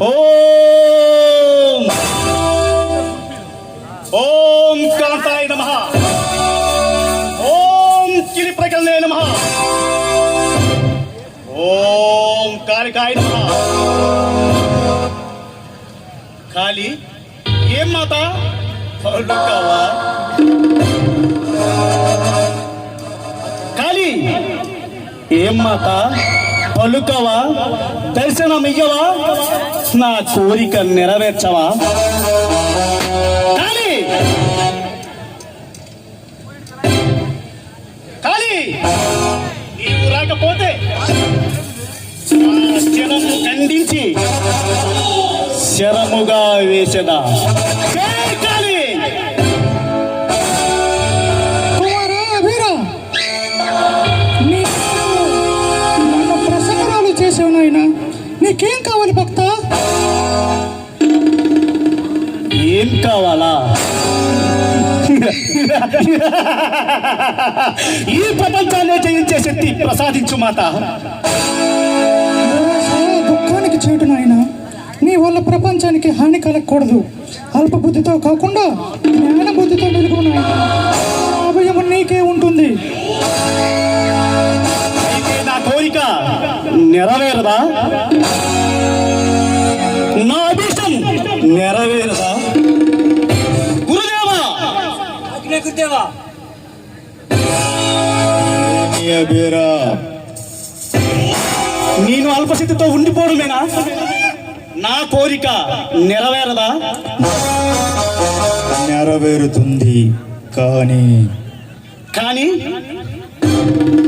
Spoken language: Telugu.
ఓం. ఓం కలంతాయ నమ. ఓం కిలి ప్రకలనే నమ. ఓం కారికాయ నమ. ఖాళీ ఏం మాత? పడుకోవా ఖాళీ ఏం మాత? పలుకవా? దర్శనం ఇయ్యవా నా కోరిక నెరవేర్చవా? ఖాళీ ఖాళీ నీవు రాకపోతే ఆ శరము ఖండించి శరముగా వేసదా? నీకేం కావాలి భక్త? ఏం కావాలా? ఈ ప్రపంచాన్ని జయించే శక్తి ప్రసాదించు మాత. దుఃఖానికి చేటు నాయన. నీ వల్ల ప్రపంచానికి హాని కలగకూడదు అల్ప బుద్ధితో కాకుండా జ్ఞాన బుద్ధితో వెలుగు నాయన. అభయము నీకే ఉంటుంది. నెరవేరదా? నా అభిష్టం నెరవేరదా? గురుదేవా! అగ్ని గురుదేవా నేను అల్పశక్తితో ఉండిపోవడమేనా? నా కోరిక నెరవేరదా? నెరవేరుతుంది కానీ కానీ